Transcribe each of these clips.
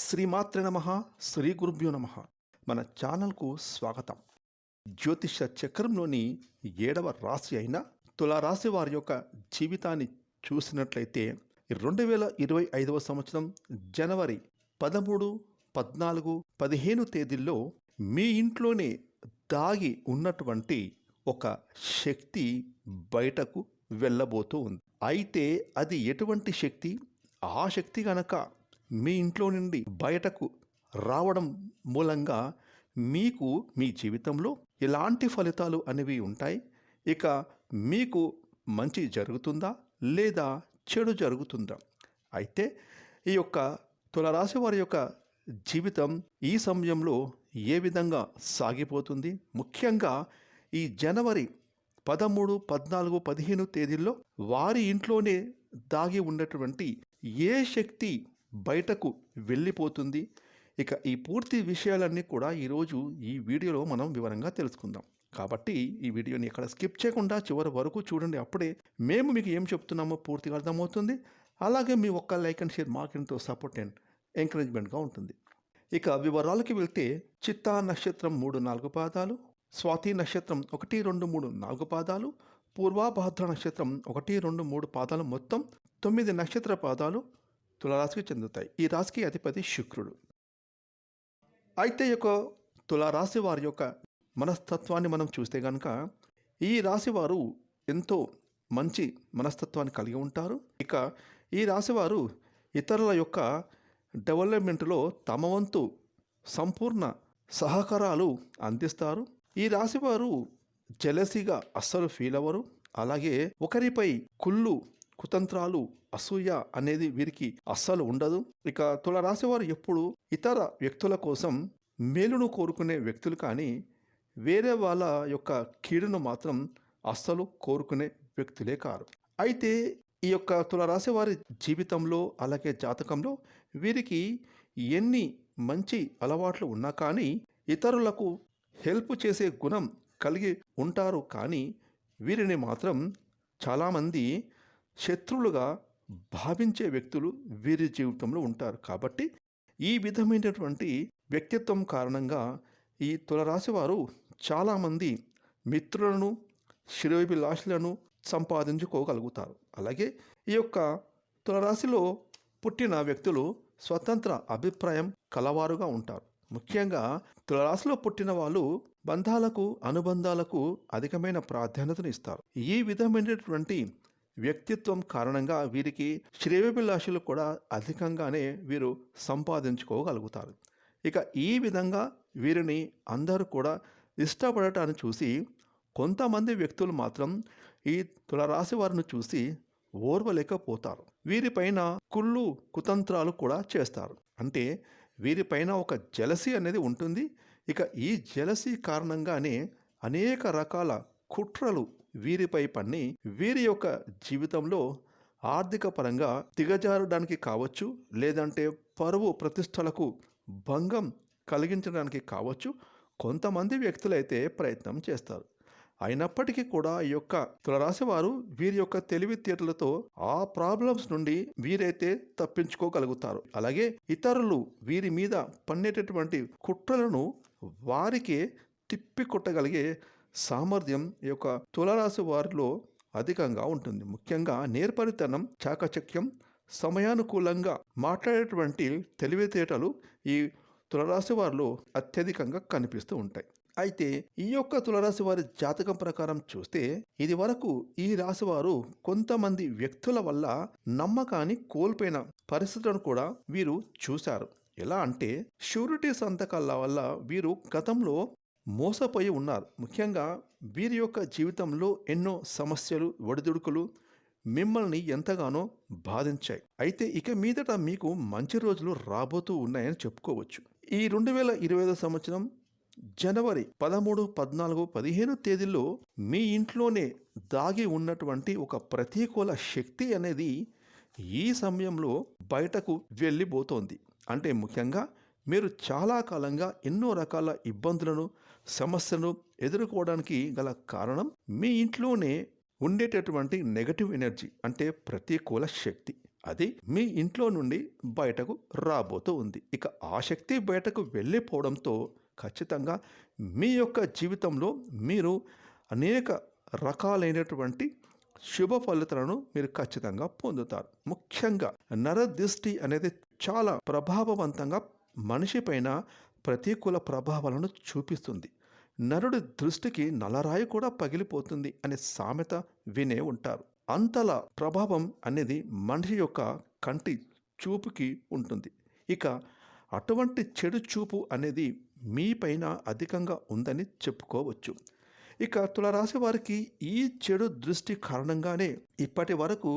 శ్రీమాత్రే నమ శ్రీ గురుభ్యో నమ. మన ఛానల్కు స్వాగతం. జ్యోతిష చక్రంలోని ఏడవ రాశి అయిన తులారాశి వారి యొక్క జీవితాన్ని చూసినట్లయితే రెండు వేల ఇరవై ఐదవ సంవత్సరం జనవరి పదమూడు పద్నాలుగు పదిహేను తేదీల్లో మీ ఇంట్లోనే దాగి ఉన్నటువంటి ఒక శక్తి బయటకు వెళ్ళబోతూ ఉంది. అయితే అది ఎటువంటి శక్తి? ఆ శక్తి గనక మీ ఇంట్లో నుండి బయటకు రావడం మూలంగా మీకు మీ జీవితంలో ఎలాంటి ఫలితాలు అనేవి ఉంటాయి? ఇక మీకు మంచి జరుగుతుందా? లేదా చెడు జరుగుతుందా? అయితే ఈ యొక్క తులరాశి వారి యొక్క జీవితం ఈ సమయంలో ఏ విధంగా సాగిపోతుంది? ముఖ్యంగా ఈ జనవరి పదమూడు పద్నాలుగు పదిహేను తేదీల్లో వారి ఇంట్లోనే దాగి ఉన్నటువంటి ఏ శక్తి బయటకు వెళ్ళిపోతుంది. ఇక ఈ పూర్తి విషయాలన్నీ కూడా ఈరోజు ఈ వీడియోలో మనం వివరంగా తెలుసుకుందాం. కాబట్టి ఈ వీడియోని ఎక్కడ స్కిప్ చేయకుండా చివరి వరకు చూడండి. అప్పుడే మేము మీకు ఏం చెప్తున్నామో పూర్తిగా అర్థమవుతుంది. అలాగే మీ ఒక్క లైక్ అండ్ షేర్ మార్కెట్తో సపోర్ట్ అండ్ ఎంకరేజ్మెంట్గా ఉంటుంది. ఇక వివరాలకి వెళ్తే చిత్తా నక్షత్రం మూడు నాలుగు పాదాలు స్వాతి నక్షత్రం ఒకటి రెండు మూడు నాలుగు పాదాలు పూర్వాభాద్ర నక్షత్రం ఒకటి రెండు మూడు పాదాలు మొత్తం తొమ్మిది నక్షత్ర పాదాలు తులారాశికి చెందుతాయి. ఈ రాశికి అధిపతి శుక్రుడు. అయితే యొక్క తులారాశి వారి యొక్క మనస్తత్వాన్ని మనం చూస్తే కనుక ఈ రాశి వారు ఎంతో మంచి మనస్తత్వాన్ని కలిగి ఉంటారు. ఇక ఈ రాశివారు ఇతరుల యొక్క డెవలప్మెంట్లో తమ వంతు సంపూర్ణ సహకారాలు అందిస్తారు. ఈ రాశివారు జలసిగా అస్సలు ఫీల్ అవ్వరు. అలాగే ఒకరిపై కుళ్ళు కుతంత్రాలు అసూయ అనేది వీరికి అస్సలు ఉండదు. ఇక తుల రాశివారు ఎప్పుడు ఇతర వ్యక్తుల కోసం మేలును కోరుకునే వ్యక్తులు కానీ వేరే వాళ్ళ యొక్క కీడును మాత్రం అస్సలు కోరుకునే వ్యక్తులే కారు. అయితే ఈ యొక్క తులరాశి వారి జీవితంలో అలాగే జాతకంలో వీరికి ఎన్ని మంచి అలవాట్లు ఉన్నా కానీ ఇతరులకు హెల్ప్ చేసే గుణం కలిగి ఉంటారు కానీ వీరిని మాత్రం చాలామంది శత్రువులుగా భావించే వ్యక్తులు వీరి జీవితంలో ఉంటారు. కాబట్టి ఈ విధమైనటువంటి వ్యక్తిత్వం కారణంగా ఈ తులరాశి వారు చాలామంది మిత్రులను శిరోభిలాషులను సంపాదించుకోగలుగుతారు. అలాగే ఈ యొక్క తులరాశిలో పుట్టిన వ్యక్తులు స్వతంత్ర అభిప్రాయం కలవారుగా ఉంటారు. ముఖ్యంగా తులరాశిలో పుట్టిన వాళ్ళు బంధాలకు అనుబంధాలకు అధికమైన ప్రాధాన్యతను ఇస్తారు. ఈ విధమైనటువంటి వ్యక్తిత్వం కారణంగా వీరికి శ్రేయోభిలాషులు కూడా అధికంగానే వీరు సంపాదించుకోగలుగుతారు. ఇక ఈ విధంగా వీరిని అందరూ కూడా ఇష్టపడటాన్ని చూసి కొంతమంది వ్యక్తులు మాత్రం ఈ తులరాశి వారిని చూసి ఓర్వలేకపోతారు. వీరిపైన కుళ్ళు కుతంత్రాలు కూడా చేస్తారు. అంటే వీరిపైన ఒక జలసి అనేది ఉంటుంది. ఇక ఈ జలసి కారణంగానే అనేక రకాల కుట్రలు వీరిపై పన్ని వీరి యొక్క జీవితంలో ఆర్థిక పరంగా దిగజారడానికి కావచ్చు లేదంటే పరువు ప్రతిష్టలకు భంగం కలిగించడానికి కావచ్చు కొంతమంది వ్యక్తులైతే ప్రయత్నం చేస్తారు. అయినప్పటికీ కూడా ఈ యొక్క తులరాశి వారు వీరి యొక్క తెలివితేటలతో ఆ ప్రాబ్లమ్స్ నుండి వీరైతే తప్పించుకోగలుగుతారు. అలాగే ఇతరులు వీరి మీద పన్నేటటువంటి కుట్రలను వారికే తిప్పికొట్టగలిగే సామర్థ్యం ఈ యొక్క తులరాశి వారిలో అధికంగా ఉంటుంది. ముఖ్యంగా నేర్పరితనం చాకచక్యం సమయానుకూలంగా మాట్లాడేటువంటి తెలివితేటలు ఈ తులరాశి వారిలో అత్యధికంగా కనిపిస్తూ ఉంటాయి. అయితే ఈ యొక్క తులరాశి వారి జాతకం ప్రకారం చూస్తే ఇది వరకు ఈ రాశి వారు కొంతమంది వ్యక్తుల వల్ల నమ్మకాన్ని కోల్పోయిన పరిస్థితులను కూడా వీరు చూశారు. ఎలా అంటే షూరిటీ సంతకాల వల్ల వీరు గతంలో మోసపోయి ఉన్నారు. ముఖ్యంగా వీరి యొక్క జీవితంలో ఎన్నో సమస్యలు ఒడిదుడుకులు మిమ్మల్ని ఎంతగానో బాధించాయి. అయితే ఇక మీదట మీకు మంచి రోజులు రాబోతూ ఉన్నాయని చెప్పుకోవచ్చు. ఈ రెండు వేల ఇరవై ఐదో సంవత్సరం జనవరి పదమూడు పద్నాలుగు పదిహేను తేదీల్లో మీ ఇంట్లోనే దాగి ఉన్నటువంటి ఒక ప్రతికూల శక్తి అనేది ఈ సమయంలో బయటకు వెళ్ళిపోతోంది. అంటే ముఖ్యంగా మీరు చాలా కాలంగా ఎన్నో రకాల ఇబ్బందులను సమస్యను ఎదుర్కోవడానికి గల కారణం మీ ఇంట్లోనే ఉండేటటువంటి నెగటివ్ ఎనర్జీ అంటే ప్రతికూల శక్తి. అది మీ ఇంట్లో నుండి బయటకు రాబోతూ ఉంది. ఇక ఆ శక్తి బయటకు వెళ్ళిపోవడంతో ఖచ్చితంగా మీ యొక్క జీవితంలో మీరు అనేక రకాలైనటువంటి శుభ ఫలితాలను మీరు ఖచ్చితంగా పొందుతారు. ముఖ్యంగా నరదృష్టి అనేది చాలా ప్రభావవంతంగా మనిషి పైన ప్రతికూల ప్రభావాలను చూపిస్తుంది. నరుడి దృష్టికి నలరాయి కూడా పగిలిపోతుంది అనే సామెత వినే ఉంటారు. అంతలా ప్రభావం అనేది మనిషి యొక్క కంటి చూపుకి ఉంటుంది. ఇక అటువంటి చెడు చూపు అనేది మీ పైన అధికంగా ఉందని చెప్పుకోవచ్చు. ఇక తులరాశి వారికి ఈ చెడు దృష్టి కారణంగానే ఇప్పటి వరకు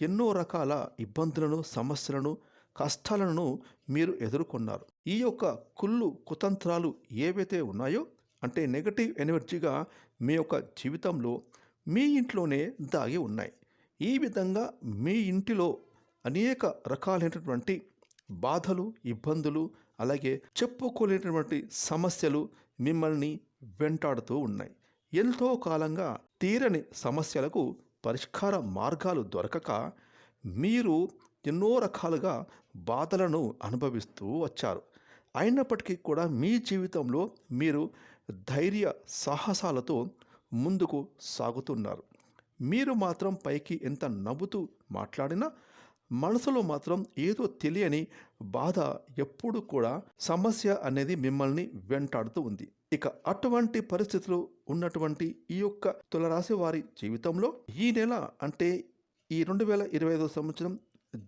ఎన్నో రకాల ఇబ్బందులను సమస్యలను కష్టాలను మీరు ఎదుర్కొన్నారు. ఈ యొక్క కుళ్ళు కుతంత్రాలు ఏవైతే ఉన్నాయో అంటే నెగటివ్ ఎనర్జీగా మీ యొక్క జీవితంలో మీ ఇంట్లోనే దాగి ఉన్నాయి. ఈ విధంగా మీ ఇంటిలో అనేక రకాలైనటువంటి బాధలు ఇబ్బందులు అలాగే చెప్పుకోలేనటువంటి సమస్యలు మిమ్మల్ని వెంటాడుతూ ఉన్నాయి. ఎంతో కాలంగా తీరని సమస్యలకు పరిష్కార మార్గాలు దొరకక మీరు ఎన్నో రకాలుగా బాధలను అనుభవిస్తూ వచ్చారు. అయినప్పటికీ కూడా మీ జీవితంలో మీరు ధైర్య సాహసాలతో ముందుకు సాగుతున్నారు. మీరు మాత్రం పైకి ఎంత నవ్వుతూ మాట్లాడినా మనసులో మాత్రం ఏదో తెలియని బాధ ఎప్పుడు కూడా సమస్య అనేది మిమ్మల్ని వెంటాడుతూ ఉంది. ఇక అటువంటి పరిస్థితులు ఉన్నటువంటి ఈ యొక్క తులరాశి వారి జీవితంలో ఈ నెల అంటే ఈ రెండు వేల ఇరవై ఐదో సంవత్సరం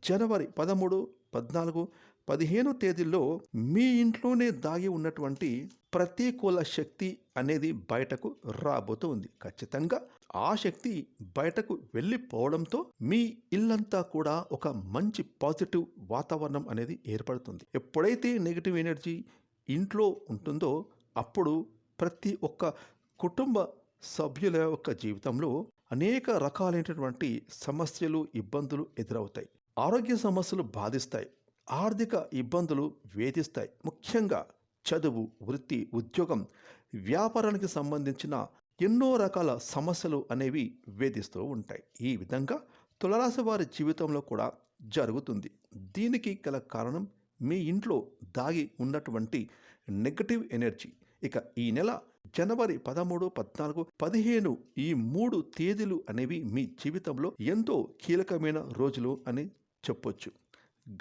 జనవరి పదమూడు పద్నాలుగు పదిహేను తేదీల్లో మీ ఇంట్లోనే దాగి ఉన్నటువంటి ప్రతికూల శక్తి అనేది బయటకు రాబోతుంది. ఖచ్చితంగా ఆ శక్తి బయటకు వెళ్ళిపోవడంతో మీ ఇల్లంతా కూడా ఒక మంచి పాజిటివ్ వాతావరణం అనేది ఏర్పడుతుంది. ఎప్పుడైతే నెగిటివ్ ఎనర్జీ ఇంట్లో ఉంటుందో అప్పుడు ప్రతి ఒక్క కుటుంబ సభ్యుల యొక్క జీవితంలో అనేక రకాలైనటువంటి సమస్యలు ఇబ్బందులు ఎదురవుతాయి. ఆరోగ్య సమస్యలు బాధిస్తాయి. ఆర్థిక ఇబ్బందులు వేధిస్తాయి. ముఖ్యంగా చదువు వృత్తి ఉద్యోగం వ్యాపారానికి సంబంధించిన ఎన్నో రకాల సమస్యలు అనేవి వేధిస్తూ ఉంటాయి. ఈ విధంగా తులరాశి వారి జీవితంలో కూడా జరుగుతుంది. దీనికి గల కారణం మీ ఇంట్లో దాగి ఉన్నటువంటి నెగటివ్ ఎనర్జీ. ఇక ఈ నెల జనవరి పదమూడు పద్నాలుగు పదిహేను ఈ మూడు తేదీలు అనేవి మీ జీవితంలో ఎంతో కీలకమైన రోజులు అని చెప్పొచ్చు.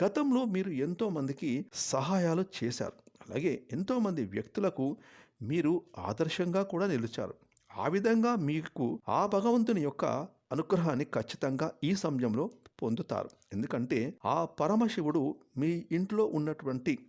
గతంలో మీరు ఎంతోమందికి సహాయాలు చేశారు. అలాగే ఎంతోమంది వ్యక్తులకు మీరు ఆదర్శంగా కూడా నిలిచారు. ఆ విధంగా మీకు ఆ భగవంతుని యొక్క అనుగ్రహాన్ని ఖచ్చితంగా ఈ సమయంలో పొందుతారు. ఎందుకంటే ఆ పరమశివుడు మీ ఇంట్లో ఉన్నటువంటి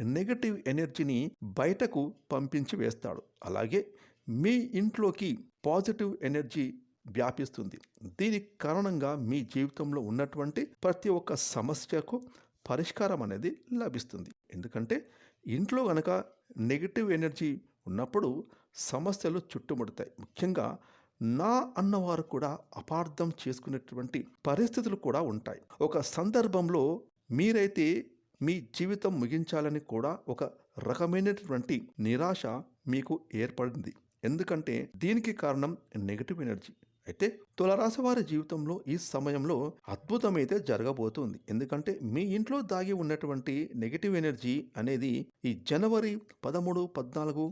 నెగటివ్ ఎనర్జీని బయటకు పంపించి వేస్తాడు. అలాగే మీ ఇంట్లోకి పాజిటివ్ ఎనర్జీ వ్యాపిస్తుంది. దీనికి కారణంగా మీ జీవితంలో ఉన్నటువంటి ప్రతి ఒక్క సమస్యకు పరిష్కారం అనేది లభిస్తుంది. ఎందుకంటే ఇంట్లో గనక నెగిటివ్ ఎనర్జీ ఉన్నప్పుడు సమస్యలు చుట్టుముడతాయి. ముఖ్యంగా నా అన్నవారు కూడా అపార్థం చేసుకునేటువంటి పరిస్థితులు కూడా ఉంటాయి. ఒక సందర్భంలో మీరైతే మీ జీవితం ముగించాలని కూడా ఒక రకమైనటువంటి నిరాశ మీకు ఏర్పడింది. ఎందుకంటే దీనికి కారణం నెగిటివ్ ఎనర్జీ. అయితే తులరాశి వారి జీవితంలో ఈ సమయంలో అద్భుతమైతే జరగబోతుంది. ఎందుకంటే మీ ఇంట్లో దాగి ఉన్నటువంటి నెగిటివ్ ఎనర్జీ అనేది ఈ జనవరి పదమూడు పద్నాలుగు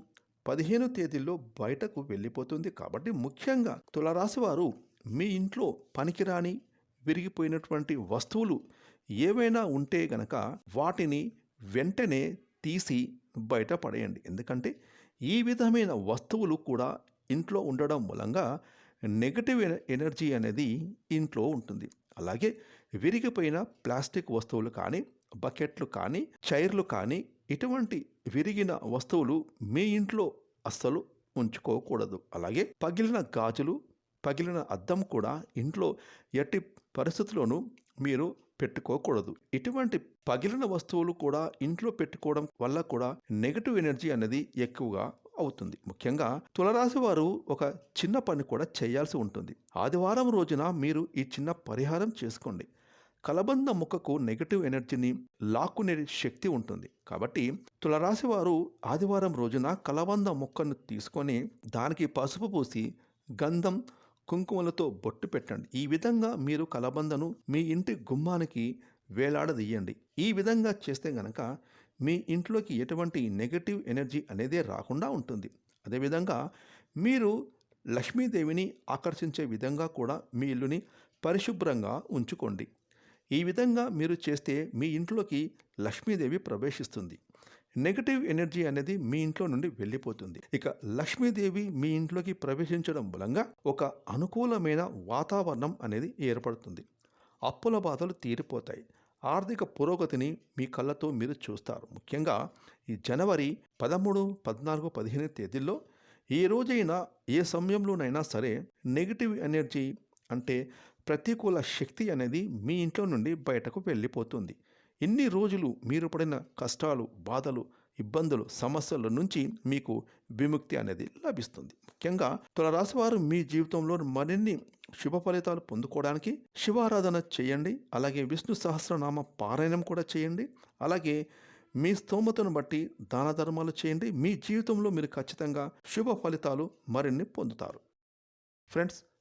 పదిహేను తేదీల్లో బయటకు వెళ్ళిపోతుంది. కాబట్టి ముఖ్యంగా తులరాశి వారు మీ ఇంట్లో పనికిరాని విరిగిపోయినటువంటి వస్తువులు ఏవైనా ఉంటే గనక వాటిని వెంటనే తీసి బయట పడేయండి. ఎందుకంటే ఈ విధమైన వస్తువులు కూడా ఇంట్లో ఉండడం మూలంగా నెగటివ్ ఎనర్జీ అనేది ఇంట్లో ఉంటుంది. అలాగే విరిగిపోయిన ప్లాస్టిక్ వస్తువులు కానీ బకెట్లు కానీ చైర్లు కానీ ఇటువంటి విరిగిన వస్తువులు మీ ఇంట్లో అస్సలు ఉంచుకోకూడదు. అలాగే పగిలిన గాజులు పగిలిన అద్దం కూడా ఇంట్లో ఎట్టి పరిస్థితుల్లోనూ మీరు పెట్టుకోకూడదు. ఇటువంటి పగిలిన వస్తువులు కూడా ఇంట్లో పెట్టుకోవడం వల్ల కూడా నెగటివ్ ఎనర్జీ అనేది ఎక్కువగా అవుతుంది. ముఖ్యంగా తులరాశి వారు ఒక చిన్న పని కూడా చేయాల్సి ఉంటుంది. ఆదివారం రోజున మీరు ఈ చిన్న పరిహారం చేసుకోండి. కలబంద ముక్కకు నెగటివ్ ఎనర్జీని లాక్కునే శక్తి ఉంటుంది. కాబట్టి తులరాశి వారు ఆదివారం రోజున కలబంద ముక్కను తీసుకొని దానికి పసుపు పూసి గంధం కుంకుమలతో బొట్టు పెట్టండి. ఈ విధంగా మీరు కలబందను మీ ఇంటి గుమ్మానికి వేలాడదీయండి. ఈ విధంగా చేస్తే గనక మీ ఇంట్లోకి ఎటువంటి నెగటివ్ ఎనర్జీ అనేదే రాకుండా ఉంటుంది. అదేవిధంగా మీరు లక్ష్మీదేవిని ఆకర్షించే విధంగా కూడా మీ ఇల్లుని పరిశుభ్రంగా ఉంచుకోండి. ఈ విధంగా మీరు చేస్తే మీ ఇంట్లోకి లక్ష్మీదేవి ప్రవేశిస్తుంది. నెగటివ్ ఎనర్జీ అనేది మీ ఇంట్లో నుండి వెళ్ళిపోతుంది. ఇక లక్ష్మీదేవి మీ ఇంట్లోకి ప్రవేశించడం మూలంగా ఒక అనుకూలమైన వాతావరణం అనేది ఏర్పడుతుంది. అప్పుల బాధలు తీరిపోతాయి. ఆర్థిక పురోగతిని మీ కళ్ళతో మీరు చూస్తారు. ముఖ్యంగా ఈ జనవరి పదమూడు పద్నాలుగు పదిహేను తేదీల్లో ఏ రోజైనా ఏ సమయంలోనైనా సరే నెగిటివ్ ఎనర్జీ అంటే ప్రతికూల శక్తి అనేది మీ ఇంట్లో నుండి బయటకు వెళ్ళిపోతుంది. ఇన్ని రోజులు మీరు పడిన కష్టాలు బాధలు ఇబ్బందులు సమస్యల నుంచి మీకు విముక్తి అనేది లభిస్తుంది. ముఖ్యంగా తులరాశి వారు మీ జీవితంలో మరిన్ని శుభ ఫలితాలు పొందుకోవడానికి శివారాధన చేయండి. అలాగే విష్ణు సహస్రనామ పారాయణం కూడా చేయండి. అలాగే మీ స్తోమతను బట్టి దాన ధర్మాలు చేయండి. మీ జీవితంలో మీరు ఖచ్చితంగా శుభ ఫలితాలు మరిన్ని పొందుతారు. ఫ్రెండ్స్